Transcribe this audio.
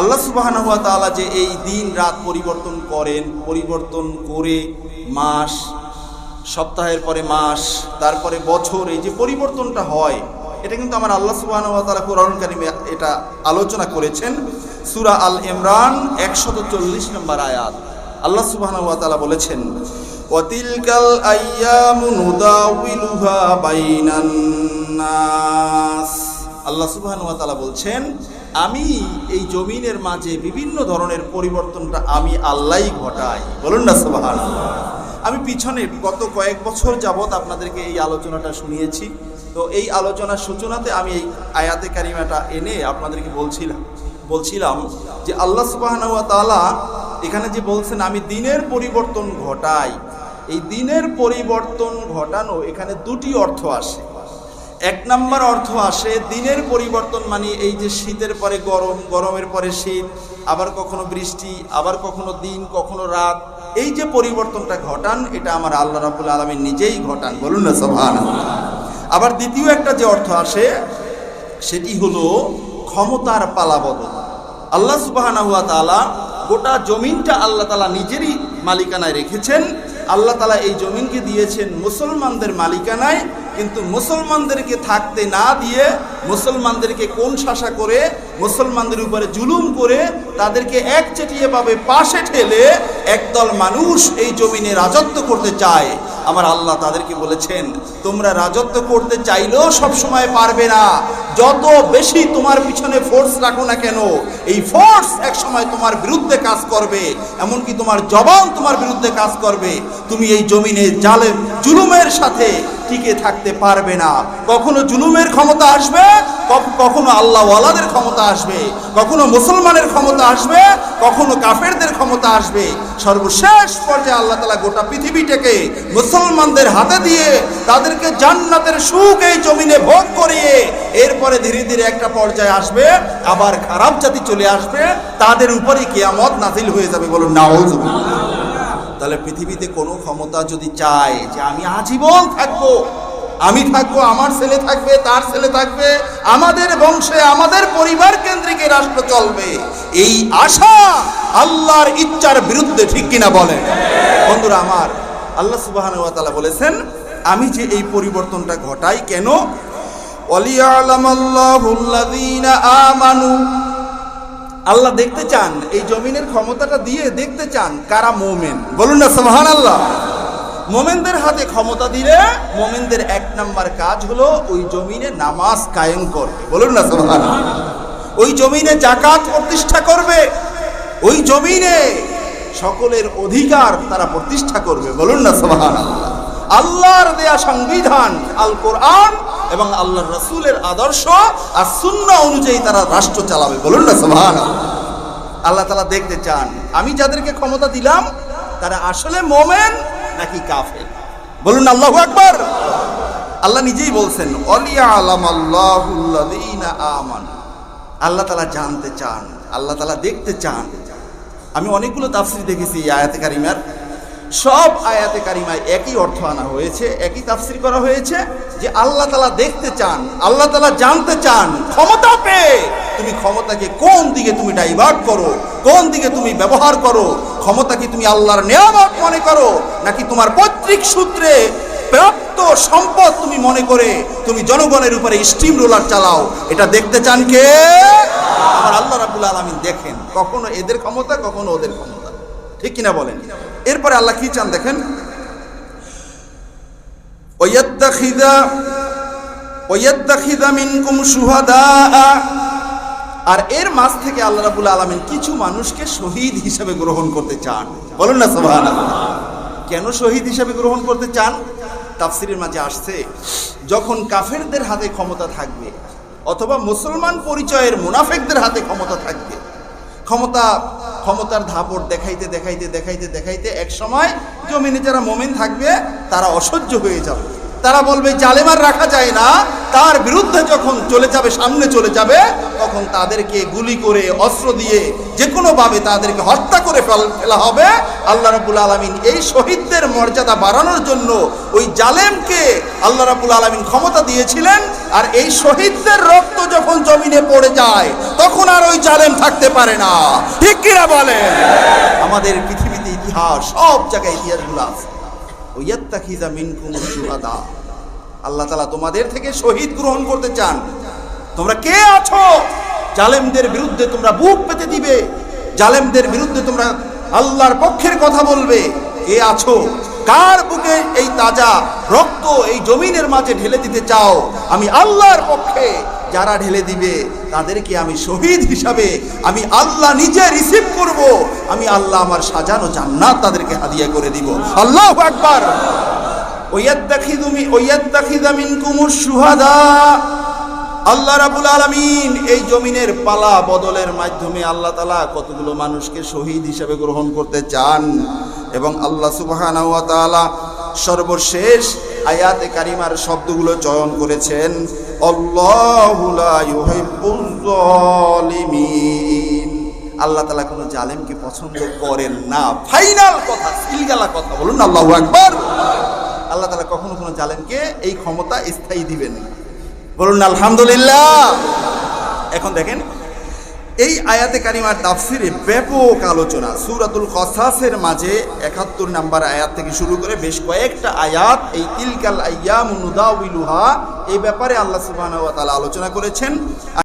আল্লাহ সুবাহান হুয়া তাআলা যে এই দিন রাত পরিবর্তন করেন, পরিবর্তন করে মাস, সপ্তাহের পরে মাস, তারপরে বছর, এই যে পরিবর্তনটা হয়, এটা কিন্তু আমার আল্লাহ সুবাহান হুয়া তাআলা কোরআন এটা আলোচনা করেছেন। সুরা আল ইমরান, একশত চল্লিশ নম্বর আয়াত। আল্লাহ সুবাহান হুয়া তাআলা বলেছেন ওয়াতিলকাল আইয়ামু নুদাউিলুহা বাইনান নাস। আল্লাহ সুবহানাহু ওয়া বলছেন, আমি এই জমিনের মাঝে বিভিন্ন ধরনের পরিবর্তনটা আমি আল্লাহই ঘটাই। বলুন না সুবহানাল্লাহ। আমি পিছনে গত কয়েক বছর যাবৎ আপনাদেরকে এই আলোচনাটা শুনিয়েছি। তো এই আলোচনার সূচনাতে আমি এই আয়াতে কারিমাটা এনে আপনাদেরকে বলছিলাম বলছিলাম যে আল্লাহ সুবহানাহু ওয়া এখানে যে বলছেন, আমি দিনের পরিবর্তন ঘটাই। এই দিনের পরিবর্তন ঘটানো এখানে দুটি অর্থ আসে। এক নাম্বার অর্থ আসে দিনের পরিবর্তন মানে এই যে শীতের পরে গরম, গরমের পরে শীত, আবার কখনো বৃষ্টি, আবার কখনো দিন, কখনো রাত, এই যে পরিবর্তনটা ঘটান, এটা আমার আল্লাহ রাবুল আলমী নিজেই ঘটান, বলুন না সোহান আবার দ্বিতীয় একটা যে অর্থ আসে, সেটি হলো ক্ষমতার পালাবদল আল্লাহ সুবাহানা গোটা জমিনটা আল্লাহ তালা নিজেরই মালিকানায় রেখেছেন। আল্লাহ তালা এই জমিনকে দিয়েছেন মুসলমানদের মালিকানায়। কিন্তু মুসলমানদেরকে থাকতে না দিয়ে মুসলমানদেরকে কোন শাসা করে, মুসলমানদের উপরে জুলুম করে, তাদেরকে এক একচেটিয়েভাবে পাশে ঠেলে একদল মানুষ এই জমিনে রাজত্ব করতে চায়। আমার আল্লাহ তাদেরকে বলেছেন, তোমরা রাজত্ব করতে চাইলেও সব সময় পারবে না। যত বেশি তোমার পিছনে ফোর্স রাখো না কেন, এই ফোর্স এক সময় তোমার বিরুদ্ধে কাজ করবে। এমনকি তোমার জবান তোমার বিরুদ্ধে কাজ করবে। তুমি এই জমিনে জালে জুলুমের সাথে টিকে থাকতে পারবে না। কখনো জুলুমের ক্ষমতা আসবে কখনো আল্লাহ ওয়ালাদের ক্ষমতা আসবে, কখনো মুসলমানের ক্ষমতা আসবে, কখনো কাফেরদের ক্ষমতা আসবে। সর্বশেষ পর্যায়ে আল্লাহ তালা গোটা পৃথিবীটাকে মুসলমানদের হাতে দিয়ে তাদেরকে জান্নাতের সুখ এই জমিনে ভোগ করিয়ে এরপরে ধীরে ধীরে একটা পর্যায়ে আসবে, আবার খারাপ জাতি চলে আসবে, তাদের উপরে কেয়ামত নাজিল হয়ে যাবে বলুন নাউজুবিল্লাহ তাহলে পৃথিবীতে কোনো ক্ষমতা যদি চায় যে আমি আজীবন থাকব, আমি থাকব, আমার ছেলে থাকবে, তার ছেলে থাকবে, আমাদের বংশে, আমাদের পরিবার কেন্দ্রিক রাষ্ট্র চলবে, এই আশা আল্লাহর ইচ্ছার বিরুদ্ধে ঠিক কিনা বলেন? বন্ধুরা, আমার আল্লাহ সুবাহ বলেছেন, আমি যে এই পরিবর্তনটা ঘটাই কেন? অলিয়ালামাল্লাহুল্লাযীনা আমানু আল্লাহ দেখতে চান, এই জমিনের ক্ষমতাটা দিয়ে দেখতে চান কারা মোমেন। বলুন না সোহান আল্লাহ মোমেনদের হাতে ক্ষমতা দিলে মোমেনদের এক নাম্বার কাজ হলো ওই জমিনে নামাজ কায়েম করবে। বলুন না সোহান ওই জমিনে জাকাত প্রতিষ্ঠা করবে। ওই জমিনে সকলের অধিকার তারা প্রতিষ্ঠা করবে। বলুন না সোহান আল্লাহর দেয়া সংবিধান আল কোরআন এবং আল্লাহ রসুলের আদর্শ আর শূন্য অনুযায়ী তারা রাষ্ট্র চালাবে। বলুন না সোহান আল্লাহ তালা দেখতে চান, আমি যাদেরকে ক্ষমতা দিলাম, তারা আসলে মোমেন নাকি কাফের? বলুন আল্লাহ আকবার। আল্লাহ নিজেই বলছেন আমান। আল্লাহ তালা জানতে চান, আল্লাহ তালা দেখতে চান। আমি অনেকগুলো তাফসির দেখেছি আয়াতে কারিমার। সব আয়াতে কারিমায় একই অর্থ আনা হয়েছে, একই তাফসির করা হয়েছে যে আল্লাহ তালা দেখতে চান, আল্লাহ তালা জানতে চান, ক্ষমতা পেয়ে তুমি ক্ষমতাকে কোন দিকে তুমি ডাইভার্ট করো, কোন দিকে তুমি ব্যবহার করো, ক্ষমতা কি তুমি আল্লাহর নিয়ামত মনে করো, নাকি তোমার পৈতৃক সূত্রে প্রাপ্ত সম্পদ তুমি মনে করে তুমি জনগণের উপরে স্টিম রোলার চালাও, এটা দেখতে চান কে? আমার আল্লাহ রাবুল আলমিন দেখেন, কখনো এদের ক্ষমতা, কখনো ওদের ক্ষমতা। ঠিক কিনা বলেন? এরপরে আল্লাহ কি চান দেখেন? আর এর মাঝ থেকে আল্লাহ রাবুল আলমিন কিছু মানুষকে শহীদ হিসেবে গ্রহণ করতে চান। বলুন না সোহান কেন শহীদ হিসেবে গ্রহণ করতে চান? তাফসিরের মাঝে আসছে, যখন কাফেরদের হাতে ক্ষমতা থাকবে অথবা মুসলমান পরিচয়ের মুনাফেকদের হাতে ক্ষমতা থাকবে, ক্ষমতা ক্ষমতার ধাপড় দেখাইতে দেখাইতে দেখাইতে দেখাইতে এক সময় জমিনে যারা মোমেন থাকবে, তারা অসহ্য হয়ে যাবে। তারা বলবে, জালেমার রাখা যায় না। তার বিরুদ্ধে যখন চলে যাবে, সামনে চলে যাবে, তখন তাদেরকে গুলি করে, অস্ত্র দিয়ে যে কোনোভাবে তাদেরকে হত্যা করে ফেল- হবে। আল্লাহ রাবুল আলমিন এই শহীদদের মর্যাদা বাড়ানোর জন্য ওই জালেমকে আল্লাহ রাবুল আলমিন ক্ষমতা দিয়েছিলেন। আর এই শহীদদের রক্ত যখন জমিনে পড়ে যায়, তখন আর ওই জালেম থাকতে পারে না। ঠিক কিনা বলেন? আমাদের পৃথিবীতে ইতিহাস সব জায়গায় ইতিহাসগুলো আছে। ওয়াত্তাখিযা মিনকুম শুহাদা। আল্লাহ তালা তোমাদের থেকে শহীদ গ্রহণ করতে চান। তোমরা কে আছো? জালেমদের বিরুদ্ধে তোমরা বুক পেতে দিবে। জালেমদের বিরুদ্ধে তোমরা আল্লাহর পক্ষের কথা বলবে। কে আছো? কার বুকে এই তাজা রক্ত এই জমিনের মাঝে ঢেলে দিতে চাও? আমি আল্লাহর পক্ষে যারা ঢেলে দিবে, তাদেরকে আমি শহীদ হিসাবে আমি আল্লাহ নিজে রিসিভ করব। আমি আল্লাহ আমার সাজানো জান্নাত তাদেরকে হাদিয়া করে দিব। আল্লাহ আকবার। আল্লাহ রাবুল আলামিন এই জমিনের পালা বদলের মাধ্যমে আল্লাহ তালা কতগুলো মানুষকে শহীদ হিসেবে গ্রহণ করতে চান এবং আল্লাহ তাআলা সর্বশেষ আয়াতে কারিমার শব্দগুলো চয়ন করেছেন, আল্লাহু তালা কোনো জালেমকে পছন্দ করেন না। ফাইনাল কথা, সিলগালা কথা, বলুন আল্লাহ আকবার। আল্লাহ তালা কখনো কোনো জালেমকে এই ক্ষমতা স্থায়ী দিবেন বলুন আলহামদুলিল্লাহ। এখন দেখেন, এই আয়াতে কারিমার তাফসিরে ব্যাপক আলোচনা। সূরাতুল কসাসের মাঝে একাত্তর নাম্বার আয়াত থেকে শুরু করে বেশ কয়েকটা আয়াত এই তিলকাল আইয়াম নুদাউইলুহা এই ব্যাপারে আল্লাহ ওয়া আলোচনা করেছেন।